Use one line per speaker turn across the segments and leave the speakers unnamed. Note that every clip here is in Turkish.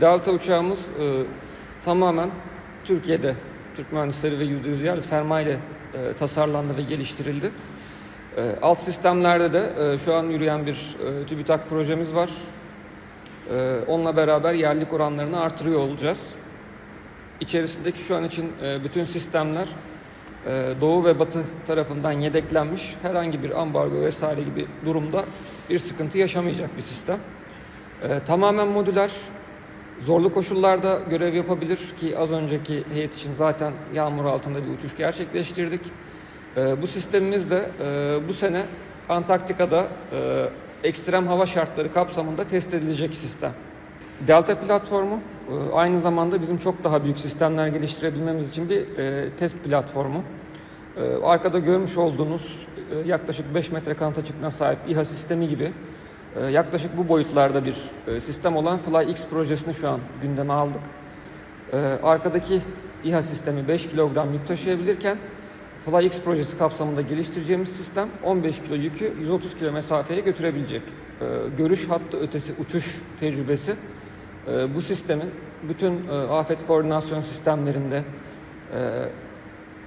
Delta uçağımız e, tamamen Türkiye'de Türk mühendisleri ve %100 yerli sermaye e, tasarlandı ve geliştirildi. E, alt sistemlerde de e, şu an yürüyen bir e, TÜBİTAK projemiz var. E, onunla beraber yerlilik oranlarını artırıyor olacağız. İçerisindeki şu an için e, bütün sistemler e, Doğu ve Batı tarafından yedeklenmiş. Herhangi bir ambargo vesaire gibi durumda bir sıkıntı yaşamayacak bir sistem. E, tamamen modüler, zorlu koşullarda görev yapabilir ki az önceki heyet için zaten yağmur altında bir uçuş gerçekleştirdik. E, bu sistemimiz de e, bu sene Antarktika'da e, ekstrem hava şartları kapsamında test edilecek sistem. Delta platformu e, aynı zamanda bizim çok daha büyük sistemler geliştirebilmemiz için bir test platformu. Arkada görmüş olduğunuz yaklaşık 5 metre kanat açıklığına sahip İHA sistemi gibi yaklaşık bu boyutlarda bir e, sistem olan FlyX projesini şu an gündeme aldık. E, Arkadaki İHA sistemi 5 kilogram yük taşıyabilirken FlyX projesi kapsamında geliştireceğimiz sistem 15 kilo yükü 130 kilo mesafeye götürebilecek. E, Görüş hattı ötesi uçuş tecrübesi bu sistemin bütün e, afet koordinasyon sistemlerinde e,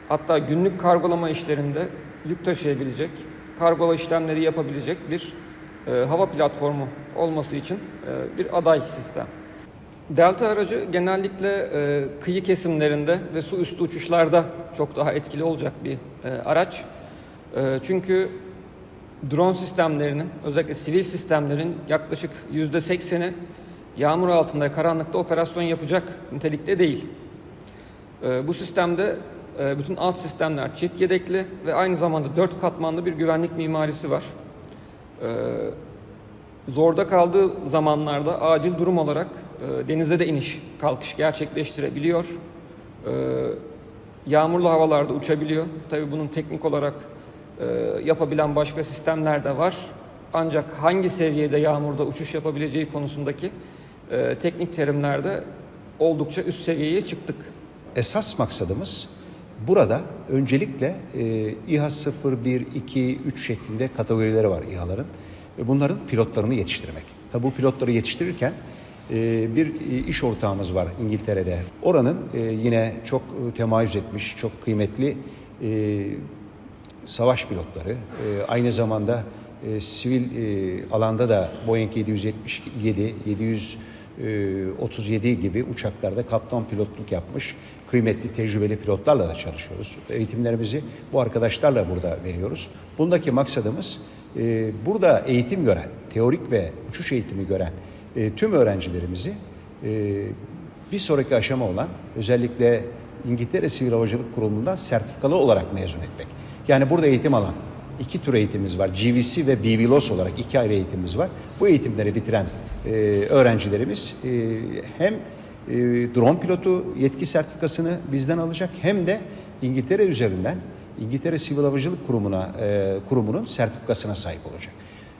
hatta günlük kargolama işlerinde yük taşıyabilecek, kargola işlemleri yapabilecek bir e, hava platformu olması için e, bir aday sistem. Delta aracı genellikle e, kıyı kesimlerinde ve su üstü uçuşlarda çok daha etkili olacak bir e, araç. E, çünkü drone sistemlerinin özellikle sivil sistemlerin yaklaşık yüzde sekseni yağmur altında karanlıkta operasyon yapacak nitelikte değil. E, bu sistemde e, bütün alt sistemler çift yedekli ve aynı zamanda dört katmanlı bir güvenlik mimarisi var. E, zorda kaldığı zamanlarda acil durum olarak e, denize de iniş kalkış gerçekleştirebiliyor. E, yağmurlu havalarda uçabiliyor. Tabii bunun teknik olarak e, yapabilen başka sistemler de var. Ancak hangi seviyede yağmurda uçuş yapabileceği konusundaki e, teknik terimlerde oldukça üst seviyeye çıktık.
Esas maksadımız burada öncelikle e, İHA 0, 1, 2, 3 şeklinde kategorileri var İHA'ların. Ve bunların pilotlarını yetiştirmek. Tabi bu pilotları yetiştirirken e, bir e, iş ortağımız var İngiltere'de. Oranın e, yine çok e, temayüz etmiş, çok kıymetli e, savaş pilotları, e, aynı zamanda e, sivil e, alanda da Boeing 777, 737 gibi uçaklarda kaptan pilotluk yapmış kıymetli tecrübeli pilotlarla da çalışıyoruz. Eğitimlerimizi bu arkadaşlarla burada veriyoruz. Bundaki maksadımız e, burada eğitim gören, teorik ve uçuş eğitimi gören e, tüm öğrencilerimizi e, bir sonraki aşama olan özellikle İngiltere Sivil Havacılık Kurumu'ndan sertifikalı olarak mezun etmek. Yani burada eğitim alan iki tür eğitimimiz var. GVC ve BVLOS olarak iki ayrı eğitimimiz var. Bu eğitimleri bitiren e, öğrencilerimiz e, hem e, drone pilotu yetki sertifikasını bizden alacak hem de İngiltere üzerinden İngiltere Sivil Havacılık Kurumu'na e, kurumunun sertifikasına sahip olacak.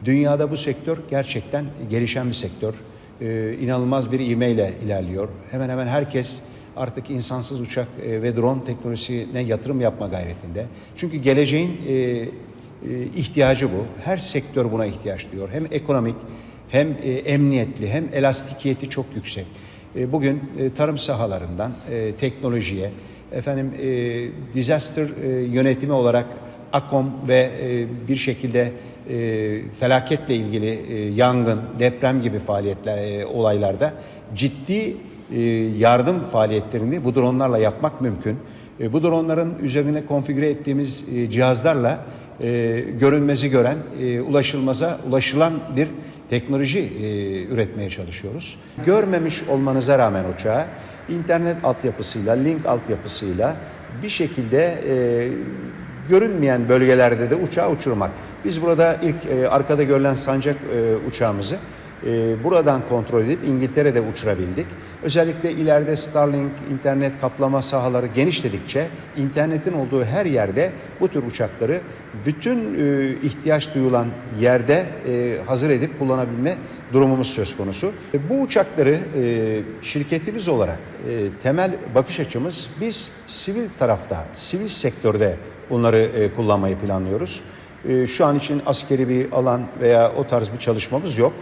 Dünyada bu sektör gerçekten gelişen bir sektör. E, inanılmaz bir ivmeyle ilerliyor. Hemen hemen herkes artık insansız uçak e, ve drone teknolojisine yatırım yapma gayretinde. Çünkü geleceğin e, ihtiyacı bu. Her sektör buna ihtiyaç duyuyor. Hem ekonomik hem e, emniyetli hem elastikiyeti çok yüksek. E, bugün e, tarım sahalarından e, teknolojiye, efendim disaster yönetimi olarak AKOM ve bir şekilde felaketle ilgili yangın, deprem gibi faaliyetler olaylarda ciddi yardım faaliyetlerini bu dronlarla yapmak mümkün. Bu dronların üzerine konfigüre ettiğimiz cihazlarla e, görünmezi gören, e, ulaşılmaza ulaşılan bir teknoloji e, üretmeye çalışıyoruz. Görmemiş olmanıza rağmen uçağı internet altyapısıyla, link altyapısıyla bir şekilde e, görünmeyen bölgelerde de uçağı uçurmak. Biz burada ilk e, arkada görülen sancak e, uçağımızı e, buradan kontrol edip İngiltere'de uçurabildik. Özellikle ileride Starlink internet kaplama sahaları genişledikçe internetin olduğu her yerde bu tür uçakları bütün e, ihtiyaç duyulan yerde e, hazır edip kullanabilme durumumuz söz konusu. E, bu uçakları şirketimiz olarak temel bakış açımız biz sivil tarafta, sivil sektörde bunları kullanmayı planlıyoruz. Şu an için askeri bir alan veya o tarz bir çalışmamız yok.